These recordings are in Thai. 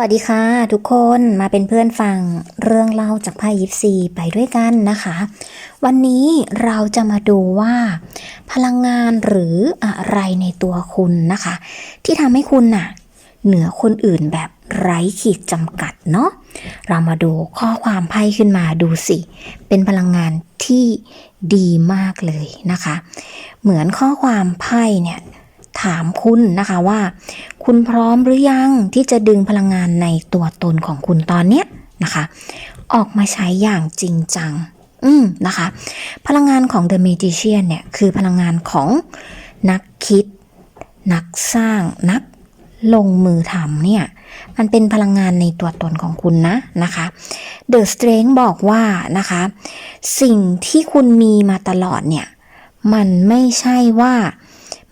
สวัสดีค่ะ ทุกคนมาเป็นเพื่อนฟังเรื่องเล่าจากไพ่ยิปซีไปด้วยกันนะคะ วันนี้เราจะมาดูว่า พลังงานหรืออะไรในตัวคุณนะคะ ที่ทำให้คุณน่ะ เหนือคนอื่นแบบไร้ขีดจำกัดเนาะเรามาดูข้อความไพ่ขึ้นมาดูสิ เป็นพลังงานที่ดีมากเลยนะคะ เหมือนข้อความไพ่เนี่ย ถามคุณนะคะว่า คุณพร้อมหรือยังที่จะดึงพลังงานในตัวตนของคุณตอนเนี้ยนะคะ ออกมาใช้อย่างจริงจัง อืมนะคะ พลังงานของ The Magician เนี่ยคือพลังงานของนักคิด นักสร้างนักลงมือทำเนี่ย มันเป็นพลังงานในตัวตนของคุณนะนะคะ The Strength บอกว่านะคะ สิ่งที่คุณมีมาตลอดเนี่ย มันไม่ใช่ว่า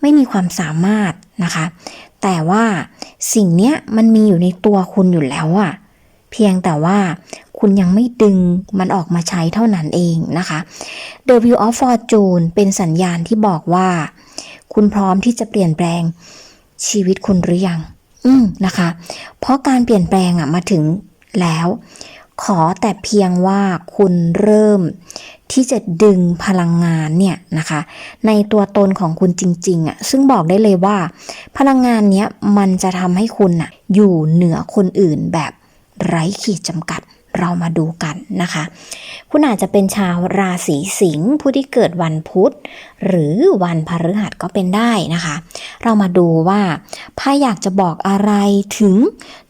ไม่มีความสามารถนะคะ แต่ว่าสิ่งเนี้ยมันมีอยู่ในตัวคุณอยู่แล้วอะเพียงแต่ว่าคุณยังไม่ดึงมันออกมาใช้เท่านั้นเองนะคะ The View of Fortune เป็นสัญญาณที่บอกว่า คุณพร้อมที่จะเปลี่ยนแปลงชีวิตคุณหรือยัง อืมนะคะ เพราะการเปลี่ยนแปลงอะมาถึงแล้ว ขอแต่เพียงว่าคุณเริ่มที่จะดึงพลังงานเนี่ยนะคะ ในตัวตนของคุณจริงๆอะ่ะซึ่งบอกได้เลยว่า พลังงานเนี้ยมันจะทำให้คุณอะอยู่เหนือคนอื่นแบบไร้ขีดจำกัด เรามาดูกันนะคะ คุณอาจจะเป็นชาวราศีสิงห์ผู้ที่เกิดวันพุธ หรือวันพฤหัสก็เป็นได้นะคะ เรามาดูว่าไพ่อยากจะบอกอะไรถึง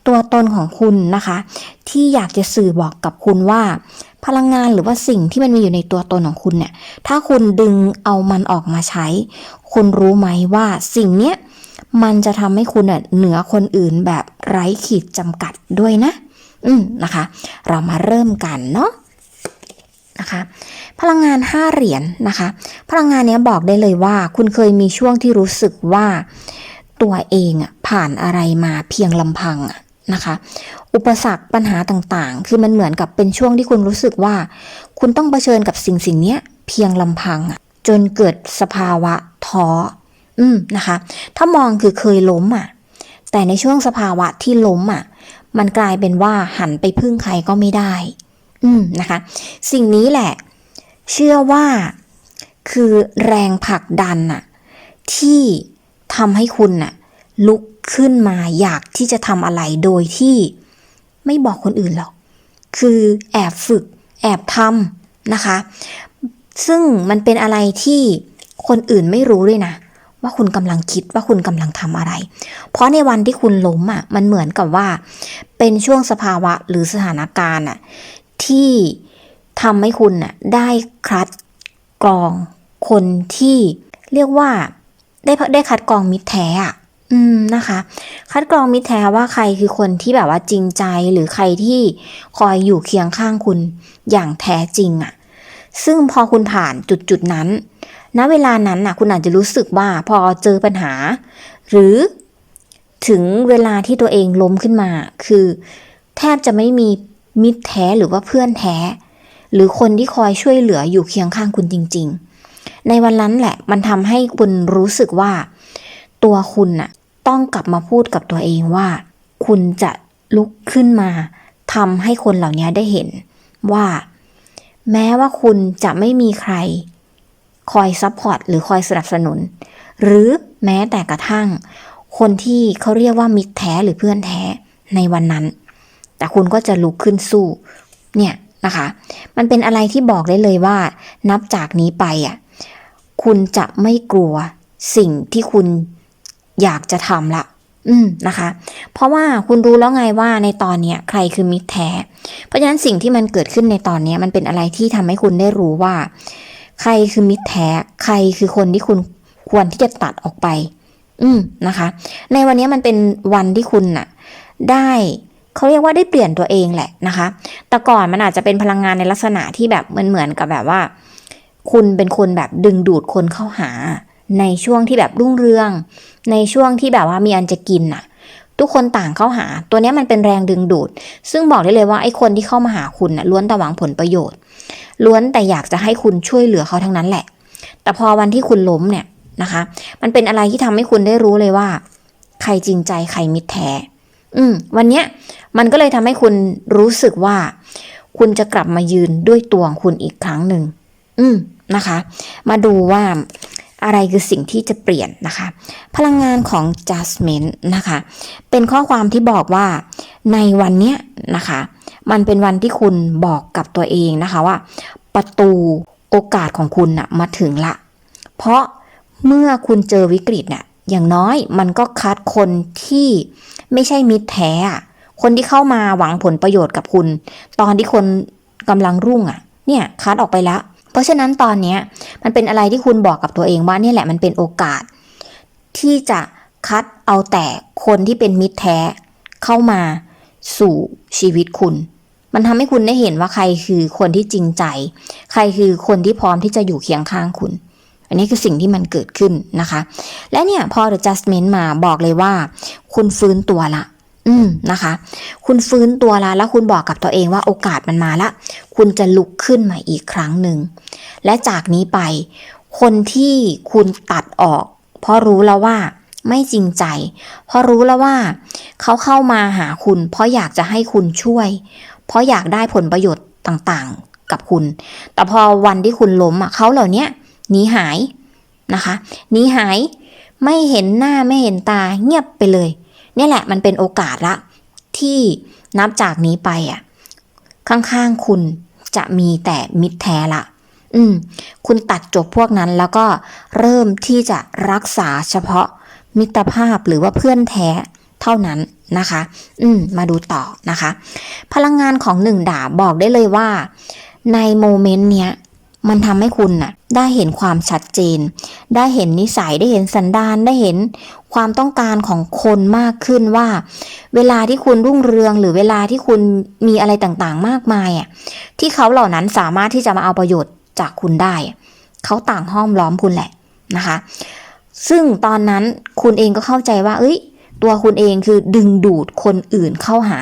ตัวตนของคุณนะคะ ที่อยากจะสื่อบอกกับคุณว่า พลังงานหรือว่าสิ่งที่มันมีอยู่ในตัวตนของคุณเนี่ยถ้าคุณดึงเอามันออกมาใช้ คุณรู้ไหมว่าสิ่งเนี้ยมันจะทำให้คุณเน่ยเหนือคนอื่นแบบไร้ขีดจำกัดด้วยนะ อืมนะคะ เรามาเริ่มกันเนาะนะคะพลังงาน 5 เหรียญนะคะ พลังงานเนี้ยบอกได้เลยว่า คุณเคยมีช่วงที่รู้สึกว่าตัวเองอะผ่านอะไรมาเพียงลำพังอะนะคะ อุปสรรคปัญหาต่างๆ คือมันเหมือนกับเป็นช่วงที่คุณรู้สึกว่า คุณต้องเผชิญกับสิ่งสิ่งเนี้ยเพียงลำพังอะจนเกิดสภาวะท้ออืมนะคะ ถ้ามองคือเคยล้มอะ แต่ในช่วงสภาวะที่ล้มอะ มันกลายเป็นว่าหันไปพึ่งใครก็ไม่ได้ อืมนะคะ สิ่งนี้แหละ เชื่อว่าคือแรงผลักดันน่ะที่ทำให้คุณน่ะลุกขึ้นมาอยากที่จะทำอะไรโดยที่ไม่บอกคนอื่นหรอก คือแอบฝึก แอบทำนะคะ ซึ่งมันเป็นอะไรที่คนอื่นไม่รู้ด้วยนะ ว่าคุณกำลังคิดว่าคุณกำลังทำอะไร เพราะในวันที่คุณล้มอะมันเหมือนกับว่า เป็นช่วงสภาวะหรือสถานการณ์อะที่ทำให้คุณน่ะได้คัดกรองคนที่เรียกว่าได้ได้คัดกรองมิตรแท้อะอืมนะคะ คัดกรองมิตรแท้ว่าใครคือคนที่แบบว่าจริงใจหรือใครที่คอยอยู่เคียงข้างคุณอย่างแท้จริงอะ ซึ่งพอคุณผ่านจุดจุดนั้น ณเวลานั้นน่ะคุณอาจจะรู้สึกว่าพอเจอปัญหา หรือถึงเวลาที่ตัวเองล้มขึ้นมา คือ แทบจะไม่มีมิตรแท้หรือว่าเพื่อนแท้ หรือคนที่คอยช่วยเหลืออยู่เคียงข้างคุณจริง ๆ ในวันนั้นแหละมันทำให้คุณรู้สึกว่า ตัวคุณน่ะต้องกลับมาพูดกับตัวเองว่า คุณจะลุกขึ้นมาทำให้คนเหล่านี้ได้เห็นว่า แม้ว่าคุณจะไม่มีใคร คอยซัพพอร์ตหรือคอยสนับสนุน หรือแม้แต่กระทั่ง คนที่เขาเรียกว่ามิตรแท้หรือเพื่อนแท้ในวันนั้น แต่คุณก็จะลุกขึ้นสู้ เนี่ยนะคะ มันเป็นอะไรที่บอกได้เลยว่า นับจากนี้ไปอะคุณจะไม่กลัวสิ่งที่คุณอยากจะทำละ อืมนะคะ เพราะว่าคุณรู้แล้วไงว่าในตอนเนี้ยใครคือมิตรแท้ เพราะฉะนั้นสิ่งที่มันเกิดขึ้นในตอนนี้มันเป็นอะไรที่ทำให้คุณได้รู้ว่า ใครคือมิตรแท้ ใครคือคนที่คุณควรที่จะตัดออกไป อืมนะคะ ในวันนี้มันเป็นวันที่คุณน่ะ ได้เขาเรียกว่าได้เปลี่ยนตัวเองแหละนะคะ แต่ก่อนมันอาจจะเป็นพลังงานในลักษณะที่แบบมือนเหมือนกับแบบว่า คุณเป็นคนแบบดึงดูดคนเข้าหา ในช่วงที่แบบรุ่งเรือง ในช่วงที่แบบว่ามีอันจะกินน่ะ ทุกคนต่างเข้าหา ตัวนี้มันเป็นแรงดึงดูด ซึ่งบอกได้เลยว่าไอ้คนที่เข้ามาหาคุณน่ะล้วนแต่หวังผลประโยชน์ ล้วนแต่อยากจะให้คุณช่วยเหลือเขาทั้งนั้นแหละ แต่พอวันที่คุณล้มเนี่ยนะคะ มันเป็นอะไรที่ทำให้คุณได้รู้เลยว่า ใครจริงใจใครมิตรแท้ อืม วันเนี้ยมันก็เลยทำให้คุณรู้สึกว่า คุณจะกลับมายืนด้วยตัวของคุณอีกครั้งหนึ่ง อืมนะคะ มาดูว่าอะไรคือสิ่งที่จะเปลี่ยนนะคะ พลังงานของ judgment นะคะ เป็นข้อความที่บอกว่าในวันเนี้ยนะคะ มันเป็นวันที่คุณบอกกับตัวเองนะคะว่า ประตูโอกาสของคุณน่ะมาถึงละ เพราะเมื่อคุณเจอวิกฤตน่ะอย่างน้อยมันก็คัดคนที่ไม่ใช่มิตรแท้ คนที่เข้ามาหวังผลประโยชน์กับคุณ ตอนที่คนกำลังรุ่งอะ เนี่ยคัดออกไปแล้ว เพราะฉะนั้นตอนเนี้ยมันเป็นอะไรที่คุณบอกกับตัวเองว่าเนี่ยแหละมันเป็นโอกาส ที่จะคัดเอาแต่คนที่เป็นมิตรแท้ เข้ามาสู่ชีวิตคุณ มันทำให้คุณได้เห็นว่าใครคือคนที่จริงใจ ใครคือคนที่พร้อมที่จะอยู่เคียงข้างคุณ อันนี้คือสิ่งที่มันเกิดขึ้นนะคะ และเนี่ยพอ the adjustment มาบอกเลยว่า คุณฟื้นตัวละ อืมนะคะ คุณฟื้นตัวละแล้วคุณบอกกับตัวเองว่าโอกาสมันมาละ คุณจะลุกขึ้นมาอีกครั้งหนึ่ง และจากนี้ไป คนที่คุณตัดออก เพราะรู้แล้วว่าไม่จริงใจ เพราะรู้แล้วว่า เขาเข้ามาหาคุณ เพราะอยากจะให้คุณช่วย เพราะอยากได้ผลประโยชน์ต่างๆกับคุณ แต่พอวันที่คุณล้มอะเขาเหล่านี้หนีหายนะคะหนีหายไม่เห็นหน้าไม่เห็นตาเงียบไปเลยเนี่ยแหละมันเป็นโอกาสละ ที่นับจากนี้ไปอะข้างๆคุณจะมีแต่มิตรแท้ละอืม คุณตัดจบพวกนั้นแล้วก็เริ่มที่จะรักษาเฉพาะมิตรภาพหรือว่าเพื่อนแท้เท่านั้น นะคะ อืม มาดูต่อนะคะ พลังงานของหนึ่งดาบบอกได้เลยว่า ในโมเมนต์เนี้ยมันทำให้คุณน่ะ ได้เห็นความชัดเจน ได้เห็นนิสัยได้เห็นสันดานได้เห็นความต้องการของคนมากขึ้นว่า เวลาที่คุณรุ่งเรืองหรือเวลาที่คุณมีอะไรต่างๆ มากมายอะที่เขาเหล่านั้นสามารถที่จะมาเอาประโยชน์จากคุณได้ เขาต่างห้อมล้อมคุณแหละนะคะ ซึ่งตอนนั้นคุณเองก็เข้าใจว่า เอ้ย ตัวคุณเองคือดึงดูดคนอื่นเข้าหา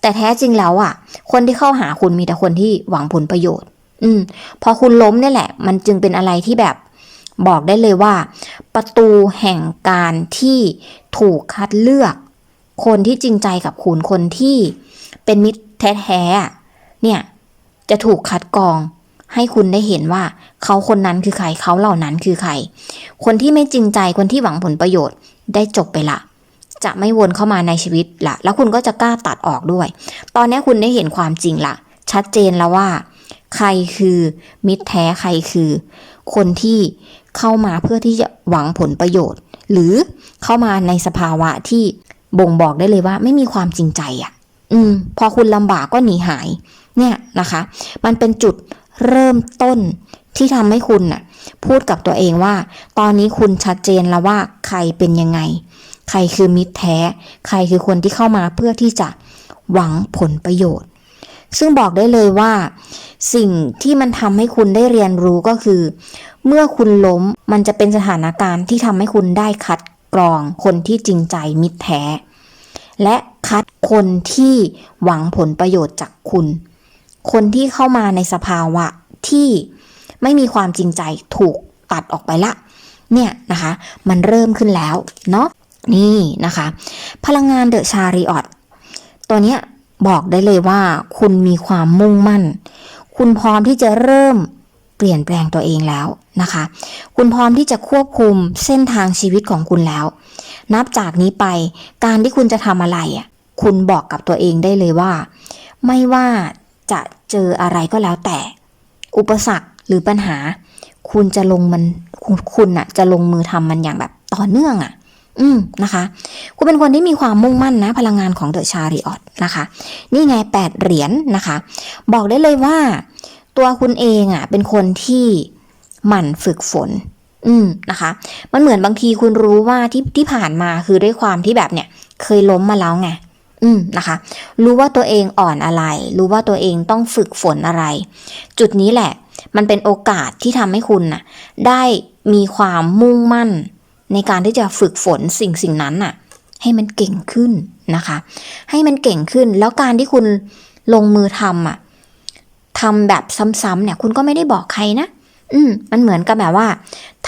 แต่แท้จริงแล้วอะ คนที่เข้าหาคุณมีแต่คนที่หวังผลประโยชน์ อืม พอคุณล้มเนี่ยแหละ มันจึงเป็นอะไรที่แบบบอกได้เลยว่า ประตูแห่งการที่ถูกคัดเลือก คนที่จริงใจกับคุณคนที่เป็นมิตรแท้ๆเนี่ย จะถูกคัดกรองให้คุณได้เห็นว่าเขาคนนั้นคือใครเขาเหล่านั้นคือใคร คนที่ไม่จริงใจคนที่หวังผลประโยชน์ได้จบไปละ จะไม่วนเข้ามาในชีวิตละแล้วคุณก็จะกล้าตัดออกด้วย ตอนนี้คุณได้เห็นความจริงละชัดเจนแล้วว่า ใครคือมิตรแท้ใครคือ คนที่เข้ามาเพื่อที่จะหวังผลประโยชน์ หรือเข้ามาในสภาวะที่บ่งบอกได้เลยว่า ไม่มีความจริงใจอะ่ะ อืม พอคุณลำบากก็หนีหาย เนี่ยนะคะ มันเป็นจุดเริ่มต้นที่ทำให้คุณน่ะ พูดกับตัวเองว่า ตอนนี้คุณชัดเจนแล้วว่าใครเป็นยังไง ใครคือมิตรแท้ ใครคือคนที่เข้ามาเพื่อที่จะหวังผลประโยชน์ ซึ่งบอกได้เลยว่า สิ่งที่มันทำให้คุณได้เรียนรู้ก็คือ เมื่อคุณล้มมันจะเป็นสถานการณ์ที่ทำให้คุณได้คัดกรองคนที่จริงใจมิตรแท้ และคัดคนที่หวังผลประโยชน์จากคุณ คนที่เข้ามาในสภาวะที่ไม่มีความจริงใจถูกตัดออกไปละ เนี่ยนะคะ มันเริ่มขึ้นแล้วเนาะ นี่นะคะ พลังงานเดอะชาริออตตัวเนี้ยบอกได้เลยว่า คุณมีความมุ่งมั่น คุณพร้อมที่จะเริ่มเปลี่ยนแปลงตัวเองแล้วนะคะ คุณพร้อมที่จะควบคุมเส้นทางชีวิตของคุณแล้ว นับจากนี้ไปการที่คุณจะทำอะไรอะคุณบอกกับตัวเองได้เลยว่า ไม่ว่าจะเจออะไรก็แล้วแต่ อุปสรรคหรือปัญหา คุณจะลงมันคุณคุณน่ะจะลงมือทำมันอย่างแบบต่อเนื่องอะ อืมนะคะคุณเป็นคนที่มีความมุ่งมั่นนะ พลังงานของเดอะชาริออตนะคะ นี่ไงแปดเหรียญนนะคะ บอกได้เลยว่า ตัวคุณเองอะ เป็นคนที่หมั่นฝึกฝน อืมนะคะ มันเหมือนบางทีคุณรู้ว่าที่ที่ผ่านมาคือด้วยความที่แบบเนี่ย เคยล้มมาแล้วไงอืมนะคะ รู้ว่าตัวเองอ่อนอะไร รู้ว่าตัวเองต้องฝึกฝนอะไร จุดนี้แหละ มันเป็นโอกาสที่ทำให้คุณน่ะ ได้มีความมุ่งมั่น ในการที่จะฝึกฝนสิ่งสิ่งนั้นน่ะ ให้มันเก่งขึ้นนะคะ ให้มันเก่งขึ้น แล้วการที่คุณลงมือทำอะทำแบบซ้ำๆเนี่ย คุณก็ไม่ได้บอกใครนะอืม มันเหมือนกับแบบว่า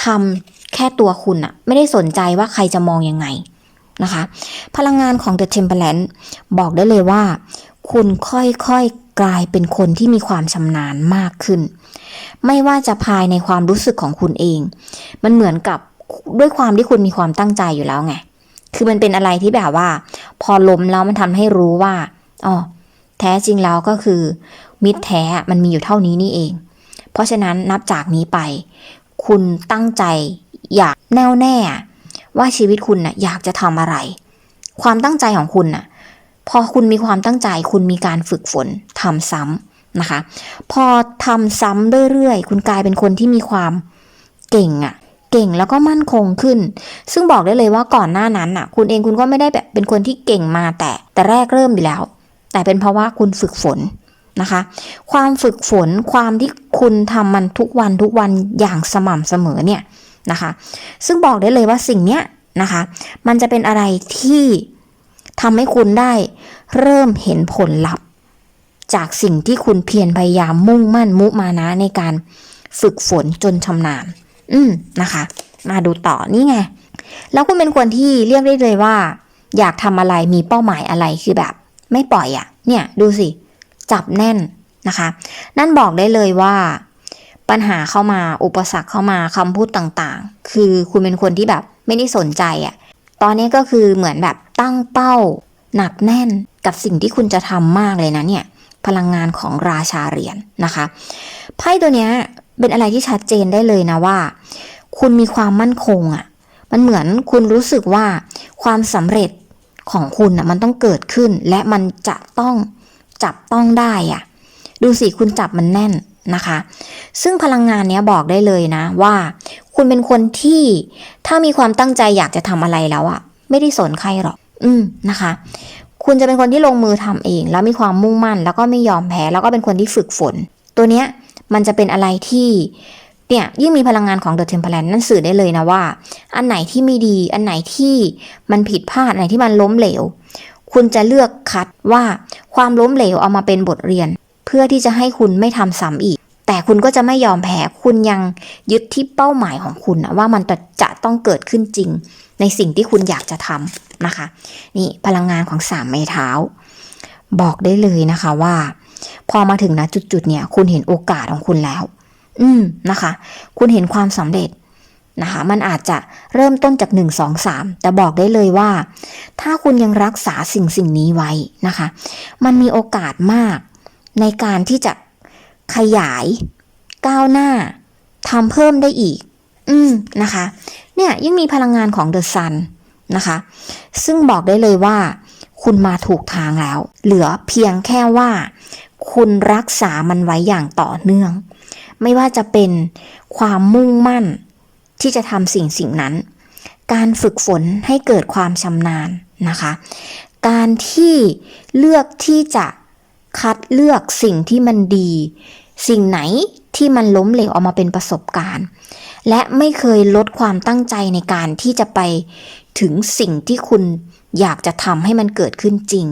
ทำแค่ตัวคุณอะไม่ได้สนใจว่าใครจะมองยังไงนะคะ พลังงานของ The Temperance บอกได้เลยว่า คุณค่อยๆกลายเป็นคนที่มีความชำนาญมากขึ้น ไม่ว่าจะภายในความรู้สึกของคุณเอง มันเหมือนกับ ด้วยความที่คุณมีความตั้งใจอยู่แล้วไง คือมันเป็นอะไรที่แบบว่า พอล้มแล้วมันทำให้รู้ว่าอ๋อแท้จริงแล้วก็คือ มิตรแท้มันมีอยู่เท่านี้นี่เอง เพราะฉะนั้นนับจากนี้ไป คุณตั้งใจอยากแน่วแน่ ว่าชีวิตคุณน่ะอยากจะทำอะไร ความตั้งใจของคุณน่ะ พอคุณมีความตั้งใจ คุณมีการฝึกฝนทำซ้ำนะคะ พอทำซ้ำเรื่อยๆ คุณกลายเป็นคนที่มีความเก่งอะ เก่งแล้วก็มั่นคงขึ้น ซึ่งบอกได้เลยว่าก่อนหน้านั้นน่ะ คุณเองคุณก็ไม่ได้แบบเป็นคนที่เก่งมาแต่แต่แรกเริ่มอยู่แล้ว แต่เป็นเพราะว่าคุณฝึกฝนนะคะ ความฝึกฝนความที่คุณทำมันทุกวันทุกวันอย่างสม่ำเสมอเนี่ยนะคะ ซึ่งบอกได้เลยว่าสิ่งเนี้ยนะคะ มันจะเป็นอะไรที่ทำให้คุณได้เริ่มเห็นผลลัพธ์จากสิ่งที่คุณเพียรพยายามมุ่งมั่นมุมานะในการฝึกฝนจนชำนาญ อืมนะคะ มาดูต่อนี่ไง แล้วคุณเป็นคนที่เรียกได้เลยว่า อยากทำอะไรมีเป้าหมายอะไรคือแบบ ไม่ปล่อยอะ่ะ เนี่ยดูสิ จับแน่นนะคะ นั่นบอกได้เลยว่า ปัญหาเข้ามาอุปสรรคเข้ามาคำพูดต่างๆ คือคุณเป็นคนที่แบบไม่ได้สนใจอะ่ะ ตอนนี้ก็คือเหมือนแบบตั้งเป้า หนักแน่นกับสิ่งที่คุณจะทำมากเลยนะเนี่ยพลังงานของราชาเหรียญนะคะไพ่ตัวเนี้ย เป็นอะไรที่ชัดเจนได้เลยนะว่า คุณมีความมั่นคงอะ่ะ มันเหมือนคุณรู้สึกว่าความสำเร็จของคุณอะมันต้องเกิดขึ้น และมันจะต้องจับต้องได้อะ ดูสิคุณจับมันแน่นนะคะ ซึ่งพลังงานเนี้ยบอกได้เลยนะว่า คุณเป็นคนที่ถ้ามีความตั้งใจอยากจะทำอะไรแล้วอะ ไม่ได้สนใครหรอก อืมนะคะ คุณจะเป็นคนที่ลงมือทำเอง แล้วมีความมุ่งมั่น แล้วก็ไม่ยอมแพ้ แล้วก็เป็นคนที่ฝึกฝน ตัวเนี้ย มันจะเป็นอะไรที่เนี่ยยิ่งมีพลังงานของ The Temperance นั่นสื่อได้เลยนะว่า อันไหนที่ไม่ดี อันไหนที่มันผิดพลาดอันไหนที่มันล้มเหลว คุณจะเลือกคัดว่าความล้มเหลวเอามาเป็นบทเรียน เพื่อที่จะให้คุณไม่ทำซ้ำอีก แต่คุณก็จะไม่ยอมแพ้คุณยังยึดที่เป้าหมายของคุณนะว่ามันจะจะต้องเกิดขึ้นจริง ในสิ่งที่คุณอยากจะทำนะคะ นี่พลังงานของสามไม้เท้า บอกได้เลยนะคะว่า พอมาถึงนะจุดๆเนี่ย คุณเห็นโอกาสของคุณแล้ว อืมนะคะ คุณเห็นความสำเร็จนะคะ มันอาจจะเริ่มต้นจาก 1 2 3 แต่บอกได้เลยว่า ถ้าคุณยังรักษาสิ่งสิ่งนี้ไว้นะคะ มันมีโอกาสมากในการที่จะขยายก้าวหน้าทำเพิ่มได้อีก อืมนะคะ เนี่ยยิ่งมีพลังงานของเดอะซันนะคะ ซึ่งบอกได้เลยว่า คุณมาถูกทางแล้ว เหลือเพียงแค่ว่า คุณรักษามันไว้อย่างต่อเนื่อง ไม่ว่าจะเป็นความมุ่งมั่นที่จะทำสิ่งสิ่งนั้น การฝึกฝนให้เกิดความชำนาญนะคะ การที่เลือกที่จะคัดเลือกสิ่งที่มันดี สิ่งไหนที่มันล้มเหลวออกมาเป็นประสบการณ์ และไม่เคยลดความตั้งใจในการที่จะไปถึงสิ่งที่คุณอยากจะทำให้มันเกิดขึ้นจริง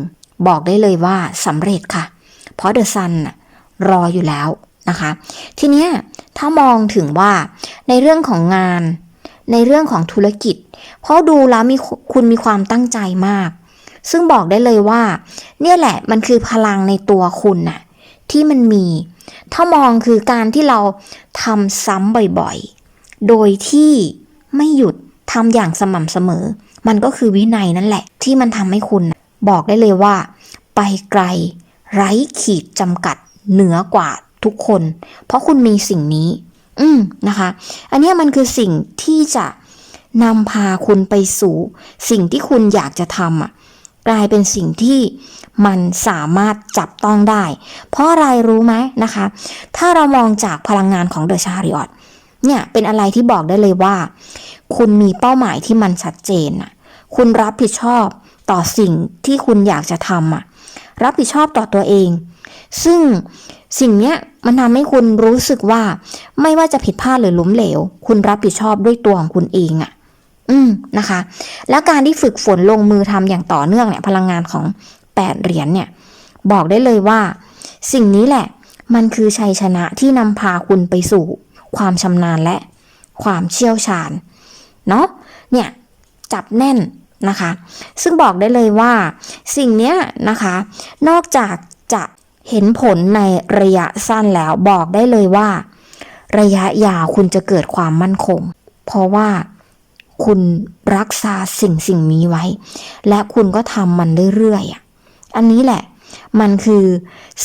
บอกได้เลยว่าสำเร็จค่ะ เพราะเดอะซันรออยู่แล้วนะคะ ทีเนี้ยถ้ามองถึงว่าในเรื่องของงาน ในเรื่องของธุรกิจ เพราะดูแล้วมีคุณมีความตั้งใจมาก ซึ่งบอกได้เลยว่า เนี่ยแหละมันคือพลังในตัวคุณน่ะที่มันมี ถ้ามองคือการที่เราทำซ้ำบ่อยๆ โดยที่ไม่หยุดทำอย่างสม่ำเสมอ มันก็คือวินัยนั่นแหละ ที่มันทำให้คุณ บอกได้เลยว่า ไปไกล ไร้ขีดจำกัดเหนือกว่าทุกคน เพราะคุณมีสิ่งนี้ อืมนะคะ อันนี้มันคือสิ่งที่จะนำพาคุณไปสู่ สิ่งที่คุณอยากจะทำอะกลายเป็นสิ่งที่มันสามารถจับต้องได้ เพราะอะไรรู้ไหมนะคะ ถ้าเรามองจากพลังงานของเดอะชาริออตเนี่ยเป็นอะไรที่บอกได้เลยว่า คุณมีเป้าหมายที่มันชัดเจนอะ คุณรับผิดชอบต่อสิ่งที่คุณอยากจะทำอะ รับผิดชอบต่อตัวเอง ซึ่งสิ่งเนี้ยมันทำให้คุณรู้สึกว่า ไม่ว่าจะผิดพลาดหรือล้มเหลว คุณรับผิดชอบด้วยตัวของคุณเองอะ อืมนะคะ แล้วการที่ฝึกฝนลงมือทำอย่างต่อเนื่องเนี่ย พลังงานของแปดเหรียญเนี่ย บอกได้เลยว่า สิ่งนี้แหละ มันคือชัยชนะที่นำพาคุณไปสู่ ความชำนาญและ ความเชี่ยวชาญ เนาะเนี่ย จับแน่น นะคะ ซึ่งบอกได้เลยว่าสิ่งนี้นะคะ นอกจากจะเห็นผลในระยะสั้นแล้วบอกได้เลยว่า ระยะยาวคุณจะเกิดความมั่นคง เพราะว่าคุณรักษาสิ่งสิ่งนี้ไว้ และคุณก็ทำมันเรื่อยๆอันนี้แหละ มันคือ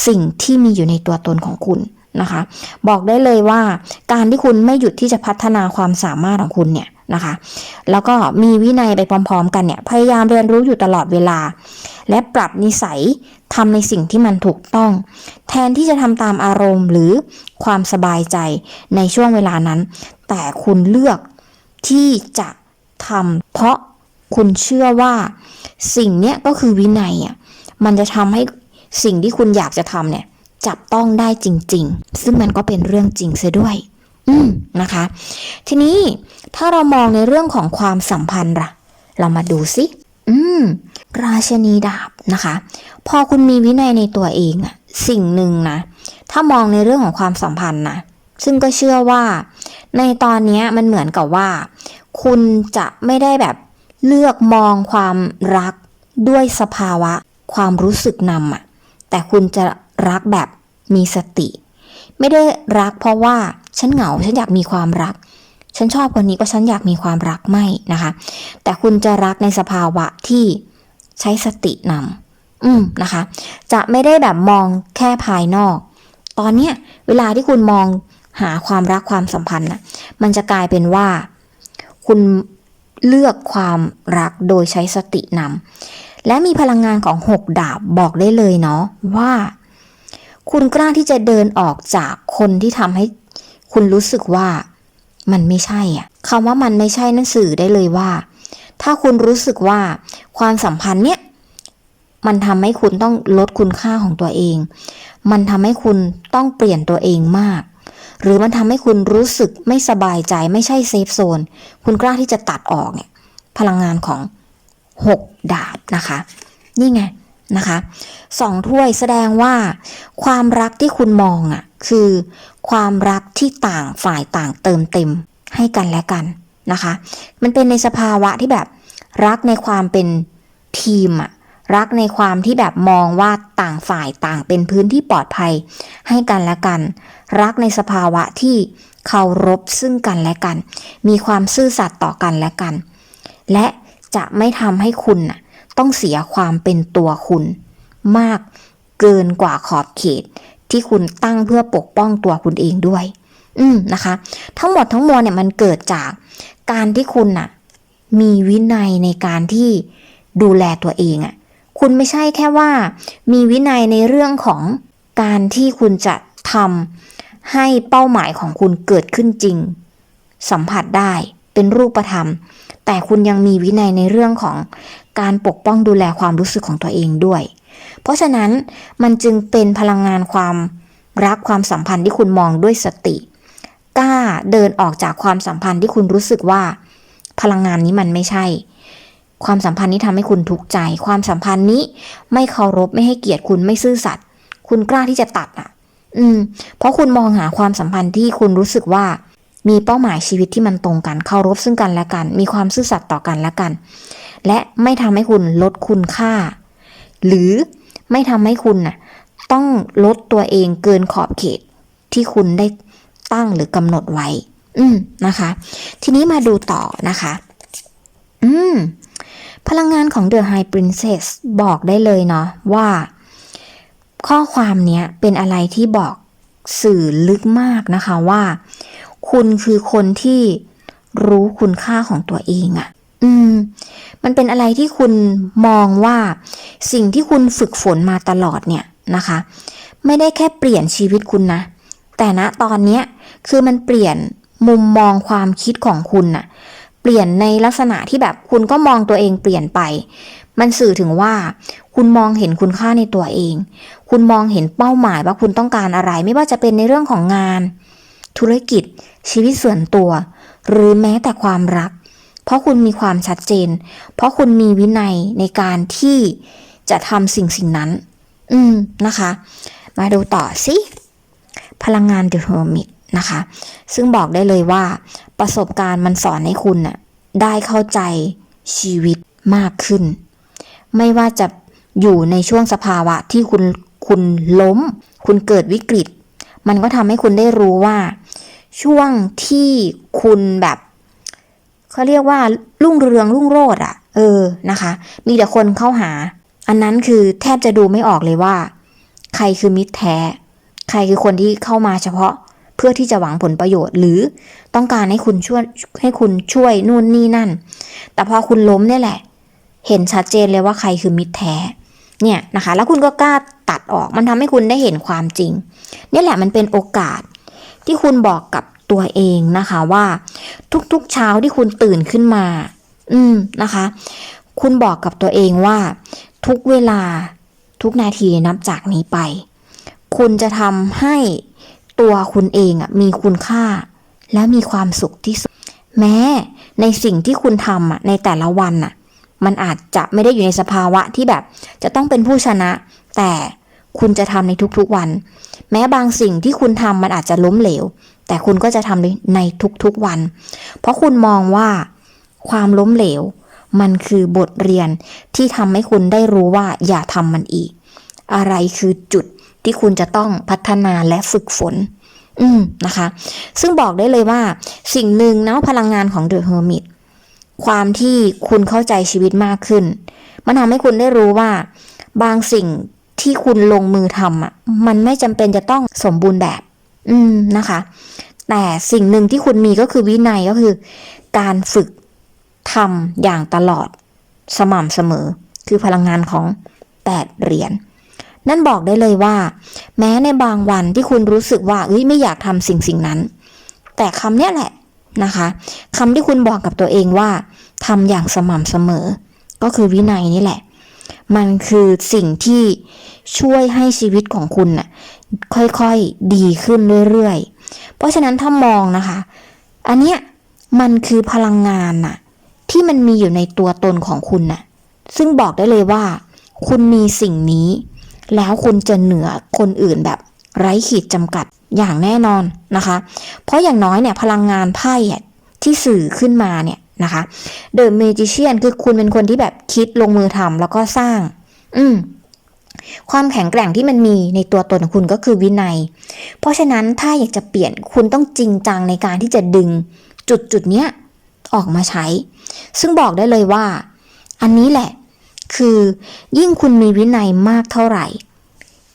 สิ่งที่มีอยู่ในตัวตนของคุณนะคะ บอกได้เลยว่าการที่คุณไม่หยุดที่จะพัฒนาความสามารถของคุณเนี่ย นะคะ แล้วก็มีวินัยไปพร้อม ๆ กันเนี่ย พยายามเรียนรู้อยู่ตลอดเวลา และปรับนิสัยทำในสิ่งที่มันถูกต้อง แทนที่จะทำตามอารมณ์หรือความสบายใจในช่วงเวลานั้น แต่คุณเลือกที่จะทำเพราะคุณเชื่อว่าสิ่งเนี้ยก็คือวินัยอะมันจะทำให้สิ่งที่คุณอยากจะทำเนี่ยจับต้องได้จริง ๆ ซึ่งมันก็เป็นเรื่องจริงซะด้วย อืมนะคะ ทีนี้ ถ้าเรามองในเรื่องของความสัมพันธ์ล่ะ เรามาดูสิ อืม ราชนีดาบนะคะ พอคุณมีวินัยในตัวเองอะสิ่งหนึ่งนะ ถ้ามองในเรื่องของความสัมพันธ์นะ ซึ่งก็เชื่อว่า ในตอนนี้มันเหมือนกับว่า คุณจะไม่ได้แบบเลือกมองความรักด้วยสภาวะ ความรู้สึกนำอะแต่คุณจะรักแบบมีสติ ไม่ได้รักเพราะว่าฉันเหงาฉันอยากมีความรัก ฉันชอบคนนี้ก็ฉันอยากมีความรักไม่นะคะ แต่คุณจะรักในสภาวะที่ใช้สตินำอืมนะคะ จะไม่ได้แบบมองแค่ภายนอก ตอนเนี้ยเวลาที่คุณมองหาความรักความสัมพันธ์นะมันจะกลายเป็นว่า คุณเลือกความรักโดยใช้สตินำและมีพลังงานของหกดาบบอกได้เลยเนาะว่า คุณกล้าที่จะเดินออกจากคนที่ทำให้ คุณรู้สึกว่า มันไม่ใช่อะคำว่ามันไม่ใช่นั่นสื่อได้เลยว่า ถ้าคุณรู้สึกว่าความสัมพันธ์เนี้ยมันทำให้คุณต้องลดคุณค่าของตัวเอง มันทำให้คุณต้องเปลี่ยนตัวเองมาก หรือมันทำให้คุณรู้สึกไม่สบายใจไม่ใช่เซฟโซน คุณกล้าที่จะตัดออกเนี่ย พลังงานของ 6 ดาบนะคะ นี่ไงนะคะสองถ้วยแสดงว่า ความรักที่คุณมองอะ่ะ คือ ความรักที่ต่างฝ่ายต่างเติมเต็มให้กันและกันนะคะ มันเป็นในสภาวะที่แบบรักในความเป็นทีมอะรักในความที่แบบมองว่าต่างฝ่ายต่างเป็นพื้นที่ปลอดภัยให้กันและกัน รักในสภาวะที่เคารพซึ่งกันและกัน มีความซื่อสัตย์ต่อกันและกัน และจะไม่ทำให้คุณต้องเสียความเป็นตัวคุณ มากเกินกว่าขอบเขต ที่คุณตั้งเพื่อปกป้องตัวคุณเองด้วย อืมนะคะ ทั้งหมดทั้งมวลเนี่ยมันเกิดจากการที่คุณน่ะ มีวินัยในการที่ดูแลตัวเองอะ่ะ คุณไม่ใช่แค่ว่า มีวินัยในเรื่องของการที่คุณจะทำให้เป้าหมายของคุณเกิดขึ้นจริง สัมผัสได้เป็นรูปธรรม แต่คุณยังมีวินัยในเรื่องของการปกป้องดูแลความรู้สึกของตัวเองด้วย เพราะฉะนั้นมันจึงเป็นพลังงานความรักความสัมพันธ์ที่คุณมองด้วยสติกล้าเดินออกจากความสัมพันธ์ที่คุณรู้สึกว่า พลังงานนี้มันไม่ใช่ ความสัมพันธ์นี้ทำให้คุณทุกข์ใจ ความสัมพันธ์นี้ไม่เคารพไม่ให้เกียรติคุณไม่ซื่อสัตย์คุณกล้าที่จะตัดอะ อืม เพราะคุณมองหาความสัมพันธ์ที่คุณรู้สึกว่ามีเป้าหมายชีวิตที่มันตรงกันเคารพซึ่งกันและกัน มีความซื่อสัตย์ต่อกันและกัน และไม่ทำให้คุณลดคุณค่า หรือ ไม่ทำให้คุณน่ะต้องลดตัวเองเกินขอบเขตที่คุณได้ตั้งหรือกำหนดไว้ อืมนะคะ ทีนี้มาดูต่อนะคะ อืม พลังงานของ The High Princess บอกได้เลยเนาะว่า ข้อความเนี้ยเป็นอะไรที่บอกสื่อลึกมากนะคะว่า คุณคือคนที่รู้คุณค่าของตัวเองอะ่ะ อืม มันเป็นอะไรที่คุณมองว่าสิ่งที่คุณฝึกฝนมาตลอดเนี่ยนะคะ ไม่ได้แค่เปลี่ยนชีวิตคุณนะ แต่ณตอนเนี้ยคือมันเปลี่ยนมุมมองความคิดของคุณน่ะ เปลี่ยนในลักษณะที่แบบคุณก็มองตัวเองเปลี่ยนไป มันสื่อถึงว่า คุณมองเห็นคุณค่าในตัวเอง คุณมองเห็นเป้าหมายว่าคุณต้องการอะไร ไม่ว่าจะเป็นในเรื่องของงาน ธุรกิจ ชีวิตส่วนตัว หรือแม้แต่ความรัก เพราะคุณมีความชัดเจน เพราะคุณมีวินัยในการที่จะทำสิ่งสิ่งนั้น อืมนะคะ มาดูต่อสิพลังงาน The Hermit นะคะ ซึ่งบอกได้เลยว่า ประสบการณ์มันสอนให้คุณน่ะได้เข้าใจชีวิตมากขึ้น ไม่ว่าจะอยู่ในช่วงสภาวะที่คุณคุณล้ม คุณเกิดวิกฤต มันก็ทำให้คุณได้รู้ว่า ช่วงที่คุณแบบ เขาเรียกว่ารุ่งเรืองรุ่งโรจน์อะเออนะคะ มีแต่คนเข้าหา อันนั้นคือแทบจะดูไม่ออกเลยว่า ใครคือมิตรแท้ ใครคือคนที่เข้ามาเฉพาะเพื่อที่จะหวังผลประโยชน์ หรือต้องการให้คุณช่วยให้คุณช่วยนู่นนี่นั่น แต่พอคุณล้มเนี่ยแหละ เห็นชัดเจนเลยว่าใครคือมิตรแท้เนี่ยนะคะ แล้วคุณก็กล้าตัดออกมันทำให้คุณได้เห็นความจริง เนี่ยแหละมันเป็นโอกาสที่คุณบอกกับ ตัวเองนะคะว่าทุกๆเช้าที่คุณตื่นขึ้นมา อืมนะคะ คุณบอกกับตัวเองว่า ทุกเวลาทุกนาทีนับจากนี้ไป คุณจะทำให้ตัวคุณเองอะมีคุณค่า และมีความสุขที่สุด แม้ในสิ่งที่คุณทำอะในแต่ละวันอะมันอาจจะไม่ได้อยู่ในสภาวะที่แบบจะต้องเป็นผู้ชนะ แต่คุณจะทำในทุกๆวัน แม้บางสิ่งที่คุณทำมันอาจจะล้มเหลว แต่คุณก็จะทำในทุกๆวัน เพราะคุณมองว่าความล้มเหลว มันคือบทเรียนที่ทำให้คุณได้รู้ว่าอย่าทำมันอีก อะไรคือจุดที่คุณจะต้องพัฒนาและฝึกฝน อืมนะคะ ซึ่งบอกได้เลยว่า สิ่งหนึ่งนะพลังงานของ The Hermit ความที่คุณเข้าใจชีวิตมากขึ้น มันทำให้คุณได้รู้ว่า บางสิ่งที่คุณลงมือทำอะ มันไม่จำเป็นจะต้องสมบูรณ์แบบ อืมนะคะ แต่สิ่งหนึ่งที่คุณมีก็คือวินัยก็คือ การฝึกทำอย่างตลอดสม่ำเสมอ คือพลังงานของ8เหรียญนั่นบอกได้เลยว่า แม้ในบางวันที่คุณรู้สึกว่าเอ้ยไม่อยากทำสิ่งสิ่งนั้น แต่คำเนี้ยแหละนะคะคำที่คุณบอกกับตัวเองว่าทำอย่างสม่ำเสมอ ก็คือวินัยนี่แหละ มันคือสิ่งที่ช่วยให้ชีวิตของคุณน่ะ ค่อยๆดีขึ้นเรื่อยๆ เพราะฉะนั้นถ้ามองนะคะ อันเนี้ยมันคือพลังงานน่ะที่มันมีอยู่ในตัวตนของคุณน่ะ ซึ่งบอกได้เลยว่า คุณมีสิ่งนี้ แล้วคุณจะเหนือคนอื่นแบบไร้ขีดจำกัดอย่างแน่นอนนะคะ เพราะอย่างน้อยเนี่ยพลังงานไพ่ที่สื่อขึ้นมาเนี่ยนะคะเดอะเมจิเชียนคือคุณเป็นคนที่แบบคิดลงมือทำแล้วก็สร้าง อืม ความแข็งแกร่งที่มันมีในตัวตนของคุณก็คือวินัย เพราะฉะนั้นถ้าอยากจะเปลี่ยนคุณต้องจริงจังในการที่จะดึงจุดจุดเนี้ยออกมาใช้ ซึ่งบอกได้เลยว่า อันนี้แหละ คือยิ่งคุณมีวินัยมากเท่าไหร่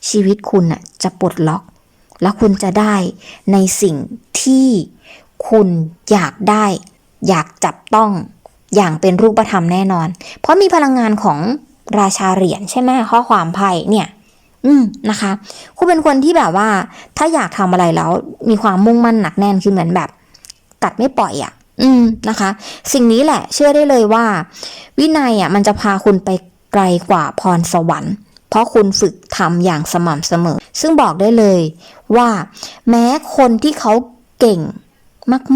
ชีวิตคุณน่ะจะปลดล็อก แล้วคุณจะได้ในสิ่งที่คุณอยากได้ อยากจับต้องอย่างเป็นรูปธรรมแน่นอน เพราะมีพลังงานของ ราชาเหรียญใช่ไหมข้อความไพ่เนี่ย อืมนะคะ คุณเป็นคนที่แบบว่า ถ้าอยากทำอะไรแล้ว มีความมุ่งมั่นหนักแน่นคือเหมือนแบบ กัดไม่ปล่อยอะ่ะ อืมนะคะ สิ่งนี้แหละ เชื่อได้เลยว่า วินัยอะ มันจะพาคุณไปไกลกว่าพรสวรรค์ เพราะคุณฝึกทำอย่างสม่ำเสมอ ซึ่งบอกได้เลยว่า แม้คนที่เขาเก่ง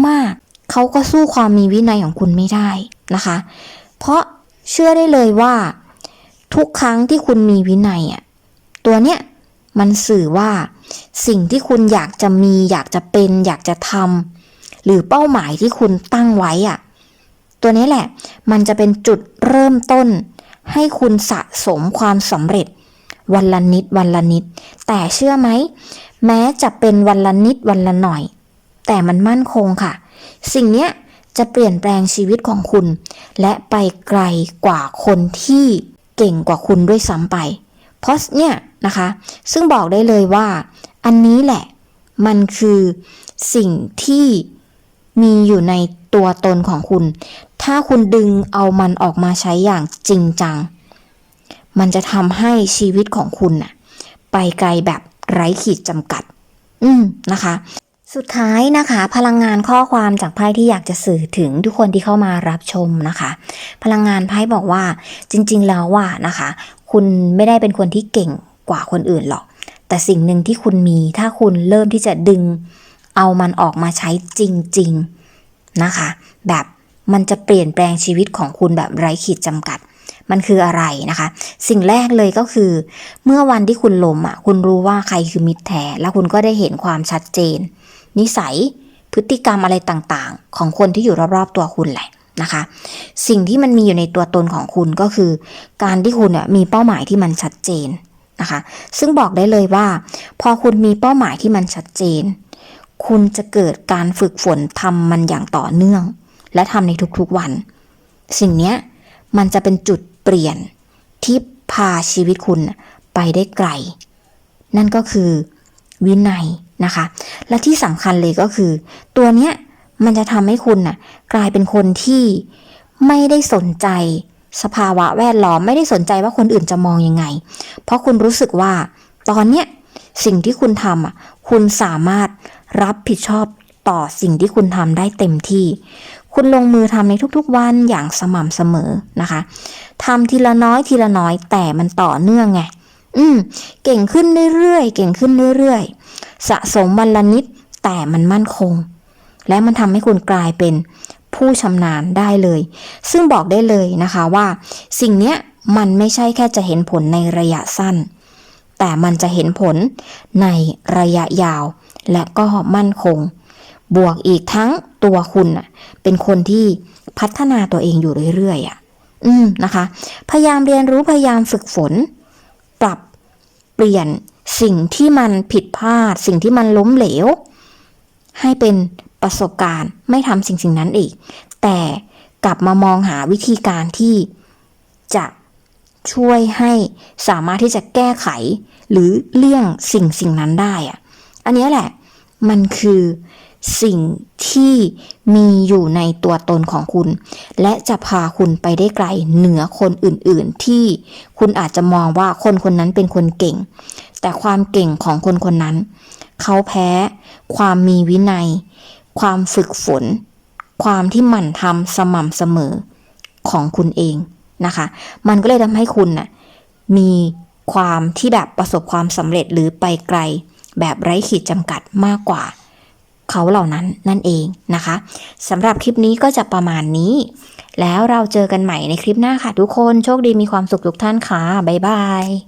มาก ๆ เขาก็สู้ความมีวินัยของคุณไม่ได้นะคะ เพราะเชื่อได้เลยว่า ทุกครั้งที่คุณมีวินัยอะตัวเนี้ยมันสื่อว่าสิ่งที่คุณอยากจะมี อยากจะเป็น อยากจะทำหรือเป้าหมายที่คุณตั้งไว้อะตัวนี้แหละ มันจะเป็นจุดเริ่มต้น ให้คุณสะสมความสำเร็จ วันละนิดวันละนิด แต่เชื่อไหม แม้จะเป็นวันละนิดวันละหน่อย แต่มันมั่นคงค่ะ สิ่งเนี้ยจะเปลี่ยนแปลงชีวิตของคุณ และไปไกลกว่าคนที่ เก่งกว่าคุณด้วยซ้ำไป เพราะเนี่ยนะคะ ซึ่งบอกได้เลยว่า อันนี้แหละมันคือสิ่งที่มีอยู่ในตัวตนของคุณ ถ้าคุณดึงเอามันออกมาใช้อย่างจริงจัง มันจะทำให้ชีวิตของคุณน่ะ ไปไกลแบบไร้ขีดจำกัด อืมนะคะ สุดท้ายนะคะ พลังงานข้อความจากไพ่ที่อยากจะสื่อถึงทุกคนที่เข้ามารับชมนะคะ พลังงานไพ่บอกว่าจริง ๆ แล้วว่านะคะ คุณไม่ได้เป็นคนที่เก่งกว่าคนอื่นหรอก แต่สิ่งหนึ่งที่คุณมีถ้าคุณเริ่มที่จะดึงเอามันออกมาใช้จริง ๆ นะคะ แบบมันจะเปลี่ยนแปลงชีวิตของคุณแบบไร้ขีดจำกัด มันคืออะไรนะคะ สิ่งแรกเลยก็คือ เมื่อวันที่คุณล้มอะคุณรู้ว่าใครคือมิตรแท้แล้วคุณก็ได้เห็นความชัดเจน นิสัย พฤติกรรมอะไรต่างๆ ของคนที่อยู่รอบๆตัวคุณแหละนะคะ สิ่งที่มันมีอยู่ในตัวตนของคุณก็คือ การที่คุณมีเป้าหมายที่มันชัดเจนนะคะ ซึ่งบอกได้เลยว่า พอคุณมีเป้าหมายที่มันชัดเจน คุณจะเกิดการฝึกฝนทำมันอย่างต่อเนื่อง และทำในทุกๆวัน สิ่งนี้มันจะเป็นจุดเปลี่ยนที่พาชีวิตคุณไปได้ไกล นั่นก็คือวินัย นะคะ และที่สำคัญเลยก็คือ ตัวเนี้ยมันจะทำให้คุณน่ะกลายเป็นคนที่ไม่ได้สนใจสภาวะแวดล้อมไม่ได้สนใจว่าคนอื่นจะมองยังไง เพราะคุณรู้สึกว่าตอนเนี้ยสิ่งที่คุณทำอะคุณสามารถรับผิดชอบต่อสิ่งที่คุณทำได้เต็มที่ คุณลงมือทำในทุกๆวันอย่างสม่ำเสมอนะคะทำทีละน้อยทีละน้อยแต่มันต่อเนื่องไง อืม เก่งขึ้นเรื่อยๆ เก่งขึ้นเรื่อยๆ สะสมวันละนิดแต่มันมั่นคง และมันทำให้คุณกลายเป็นผู้ชำนาญได้เลย ซึ่งบอกได้เลยนะคะว่า สิ่งเนี้ยมันไม่ใช่แค่จะเห็นผลในระยะสั้น แต่มันจะเห็นผลในระยะยาว และก็มั่นคง บวกอีกทั้งตัวคุณเป็นคนที่พัฒนาตัวเองอยู่เรื่อยๆอะอืมนะคะ พยายามเรียนรู้พยายามฝึกฝน ปรับเปลี่ยน สิ่งที่มันผิดพลาด สิ่งที่มันล้มเหลว ให้เป็นประสบการณ์ไม่ทำสิ่งสิ่งนั้นอีก แต่กลับมามองหาวิธีการที่จะช่วยให้สามารถที่จะแก้ไข หรือเลี่ยงสิ่งสิ่งนั้นได้อะอันนี้แหละมันคือสิ่งที่มีอยู่ในตัวตนของคุณ และจะพาคุณไปได้ไกลเหนือคนอื่นๆ ที่คุณอาจจะมองว่าคนคนนั้นเป็นคนเก่ง แต่ความเก่งของคนคนนั้น เขาแพ้ ความมีวินัย ความฝึกฝน ความที่หมั่นทำสม่ำเสมอของคุณเองนะคะ มันก็เลยทำให้คุณน่ะมีความที่แบบประสบความสำเร็จหรือไปไกล แบบไร้ขีดจำกัดมากกว่า เขาเหล่านั้นนั่นเองนะคะสำหรับคลิปนี้ก็จะประมาณนี้ แล้วเราเจอกันใหม่ในคลิปหน้าค่ะทุกคนโชคดีมีความสุขทุกท่านค่ะ บ๊ายบาย